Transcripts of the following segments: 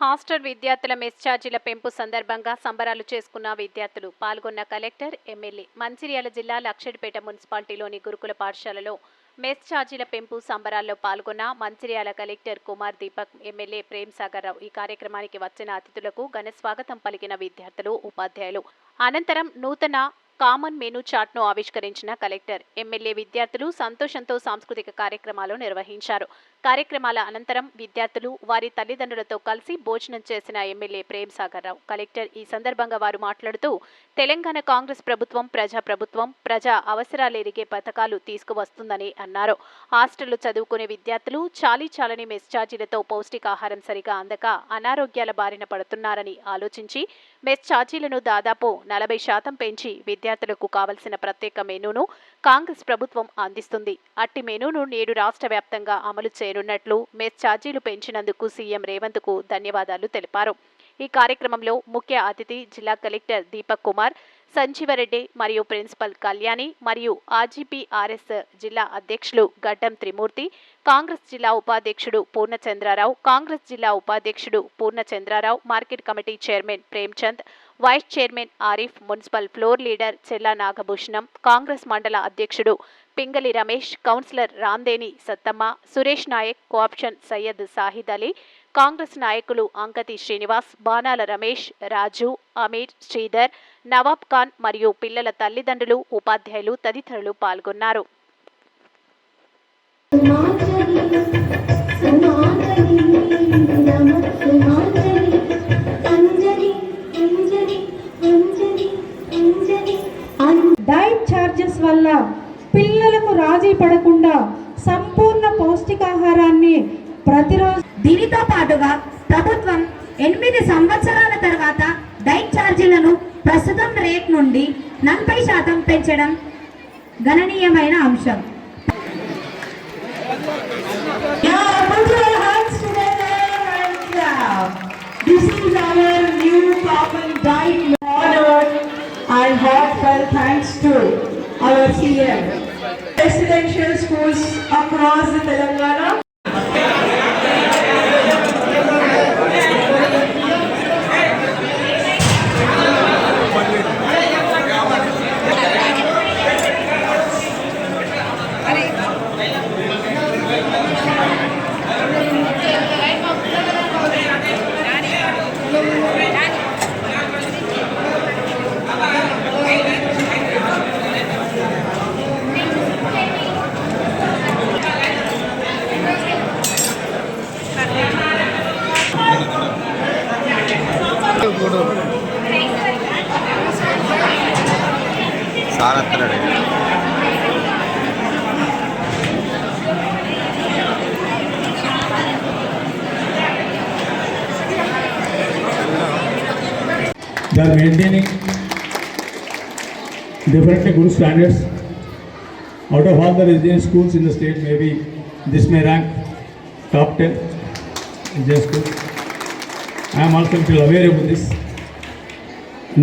Hostel విద్యార్థుల mess ఛార్జీల పెంపు సందర్భంగా సంబరాలు చేసుకున్న విద్యార్థులు పాల్గొన్న కలెక్టర్ ఎమ్మెల్యే మంచిర్యాల జిల్లా లక్షడిపేట మున్సిపాలిటీలోని గురుకుల పాఠశాలలో మెస్ ఛార్జీల పెంపు సంబరాల్లో పాల్గొన్న మంచిర్యాల కలెక్టర్ కుమార్ దీపక్ ఎమ్మెల్యే ప్రేమ్ సాగర్ రావు ఈ కార్యక్రమానికి వచ్చిన అతిథులకు ఘన స్వాగతం పలికిన విద్యార్థులు ఉపాధ్యాయులు. అనంతరం నూతన కామన్ మెనూ చార్ట్ను ఆవిష్కరించిన కలెక్టర్ ఎమ్మెల్యే విద్యార్థులు సంతోషంతో సాంస్కృతిక కార్యక్రమాలు నిర్వహించారు. కార్యక్రమాల అనంతరం విద్యార్థులు వారి తల్లిదండ్రులతో కలిసి భోజనం చేసిన ఎమ్మెల్యే ప్రేమ్ సాగర్ రావు కలెక్టర్ ఈ సందర్భంగా వారు మాట్లాడుతూ తెలంగాణ కాంగ్రెస్ ప్రభుత్వం ప్రజా ప్రభుత్వం ప్రజా అవసరాలెరిగే పథకాలు తీసుకువస్తుందని అన్నారు. హాస్టల్లో చదువుకునే విద్యార్థులు చాలీ చాలని మెస్ ఛార్జీలతో పౌష్టికాహారం సరిగా అందక అనారోగ్యాల బారిన పడుతున్నారని ఆలోచించి మెస్ ఛార్జీలను దాదాపు నలభై శాతం పెంచి విద్యార్థులకు కావలసిన ప్రత్యేక మెనూను కాంగ్రెస్ ప్రభుత్వం అందిస్తుంది. అట్టి మెనూను నేడు రాష్ట్ర వ్యాప్తంగా అమలు చేయనున్నట్లు మెస్ ఛార్జీలు పెంచినందుకు సీఎం రేవంత్కు ధన్యవాదాలు తెలిపారు. ఈ కార్యక్రమంలో ముఖ్య అతిథి జిల్లా కలెక్టర్ దీపక్ కుమార్ సంజీవరెడ్డి మరియు ప్రిన్సిపల్ కళ్యాణి మరియు ఆర్ఎస్ జిల్లా అధ్యక్షులు గడ్డం త్రిమూర్తి కాంగ్రెస్ జిల్లా ఉపాధ్యక్షుడు పూర్ణచంద్రారావు కాంగ్రెస్ జిల్లా ఉపాధ్యక్షుడు Purnachandra Rao market committee chairman Premchand vice chairman Arif municipal floor leader Chella Nagabhushanam Congress మండల అధ్యక్షుడు Pingali Ramesh councillor Ramdeni Sattamma Suresh Naik co option Syed Sahid Ali Congress నాయకులు అంకతి శ్రీనివాస్ బాణాల రమేష్ రాజు అమీర్ శ్రీధర్ నవాబ్ ఖాన్ మరియు పిల్లల తల్లిదండ్రులు ఉపాధ్యాయులు తదితరులు పాల్గొన్నారు. డైట్ వల్ల పిల్లలకు రాజీ పడకుండా సంపూర్ణ పౌష్టికాహారాన్ని ప్రతిరోజు దీనితో పాటుగా ప్రభుత్వం ఎనిమిది సంవత్సరాల తర్వాత డైట్ ఛార్జీలను ప్రస్తుతం రేట్ నుండి నలభై శాతం పెంచడం గణనీయమైన అంశం This is our new common diet honored and heartfelt thanks to our CM. Residential schools across the Telangana. ಮಾತ್ರಡೆ They are maintaining definitely good standards. Out of all the resident schools in the state, maybe this may rank top 10 resident school. I am also little aware of this.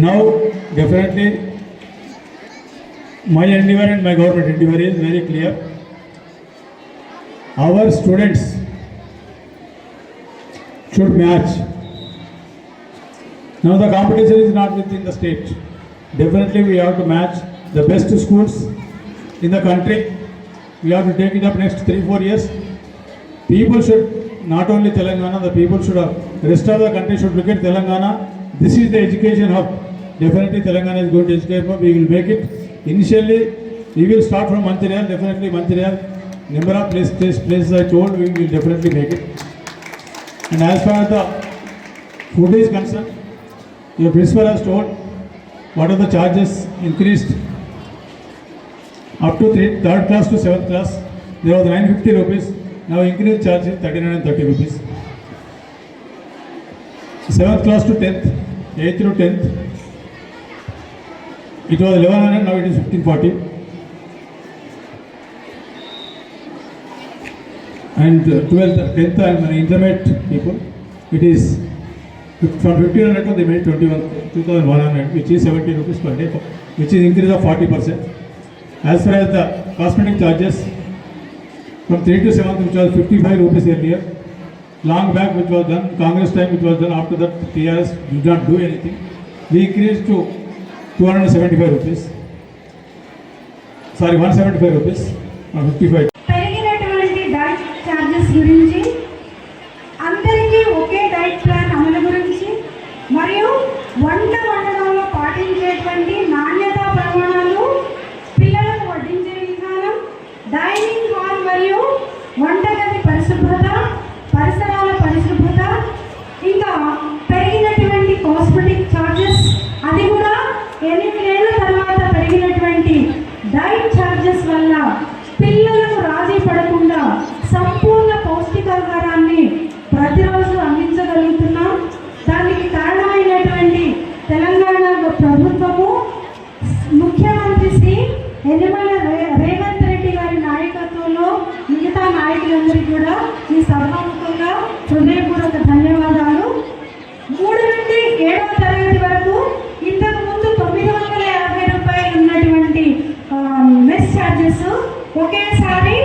Now, definitely my endeavor and my government endeavor is very clear. Our students should match now the competition is not within the state. Definitely we have to match the best schools in the country. We have to take it up next three, four years. People should, not only Telangana, the people should, have, rest of the country should look at Telangana. This is the education hub. Definitely Telangana is going to educate. We will make it. Initially, we will start from Mancherial, definitely Mancherial. Number of place place places I told, we will definitely make it. And as far as the food is concerned, your principal has told what are the charges increased up to three, third class to seventh class. There was 950 rupees. Now increased charge is 3930 rupees. Seventh class to tenth, eighth to tenth. It was 1100, now it is 1540. And uh, 12th, 10th and uh, intermediate people, it is from 1500 to they made 21, 2100, which is 70 rupees per day, which is increase of 40%. As far as the cosmetic charges, from 3 to 7, which was 55 rupees earlier, long back which was done, Congress time which was done, after that TRS did not do anything. We increased to two hundred seventy five rupees sorry one seventy five rupees fifty five diet charges వల్ల పిల్లలకు రాజీ పడకుండా సంపూర్ణ పౌష్టికాహారాన్ని ప్రతిరోజు అందించగలుగుతున్నాం. దానికి కారణమైనటువంటి తెలంగాణ ప్రభుత్వము ముఖ్యమంత్రి శ్రీ యనమల రే- రేవంత్ రెడ్డి గారి నాయకత్వంలో మిగతా నాయకులందరికీ కూడా ఈ సభ ఒకేసారి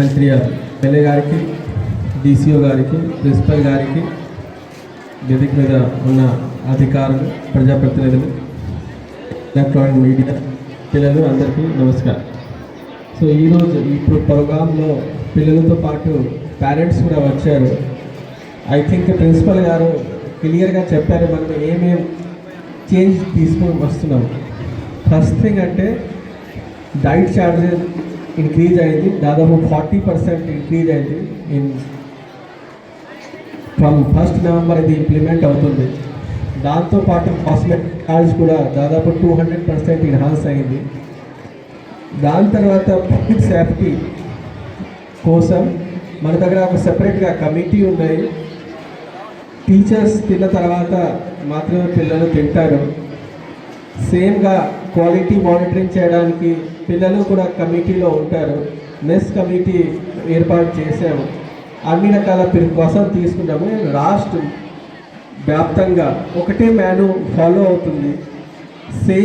మంత్రి గారు ఎమ్మెల్యే గారికి డీసీఓ గారికి ప్రిన్సిపల్ గారికి వేదిక మీద ఉన్న అధికారులు ప్రజాప్రతినిధులు ఎలక్ట్రానిక్ మీడియా పిల్లలు అందరికీ నమస్కారం. సో ఈరోజు ఇప్పుడు ప్రోగ్రాంలో పిల్లలతో పాటు పేరెంట్స్ కూడా వచ్చారు. ఐ థింక్ ప్రిన్సిపల్ గారు క్లియర్గా చెప్పారు మనం ఏమేం చేంజ్ తీసుకొని వస్తున్నాం. ఫస్ట్ థింగ్ అంటే డైట్ ఛార్జెస్ ఇంక్రీజ్ అయింది. దాదాపు ఫార్టీ పర్సెంట్ ఇంక్రీజ్ అయింది ఇన్ ఫ్రమ్ ఫస్ట్ నవంబర్ ఇది ఇంప్లిమెంట్ అవుతుంది. దాంతోపాటు కాస్మెటిక్ ఛార్జ్ కూడా దాదాపు టూ హండ్రెడ్ పర్సెంట్ ఇన్హాన్స్ అయింది. దాని తర్వాత పబ్లిక్ సేఫ్టీ కోసం మన దగ్గర ఒక సెపరేట్గా కమిటీ ఉన్నాయి. టీచర్స్ తిన్న తర్వాత మాత్రమే పిల్లలు తింటారు. సేమ్గా క్వాలిటీ మానిటరింగ్ చేయడానికి పిల్లలు కూడా కమిటీలో ఉంటారు. మెస్ కమిటీ ఏర్పాటు చేసాము అన్ని రకాల కోసం తీసుకున్నాము. రాష్ట్ర వ్యాప్తంగా ఒకటే మేను ఫాలో అవుతుంది. సేమ్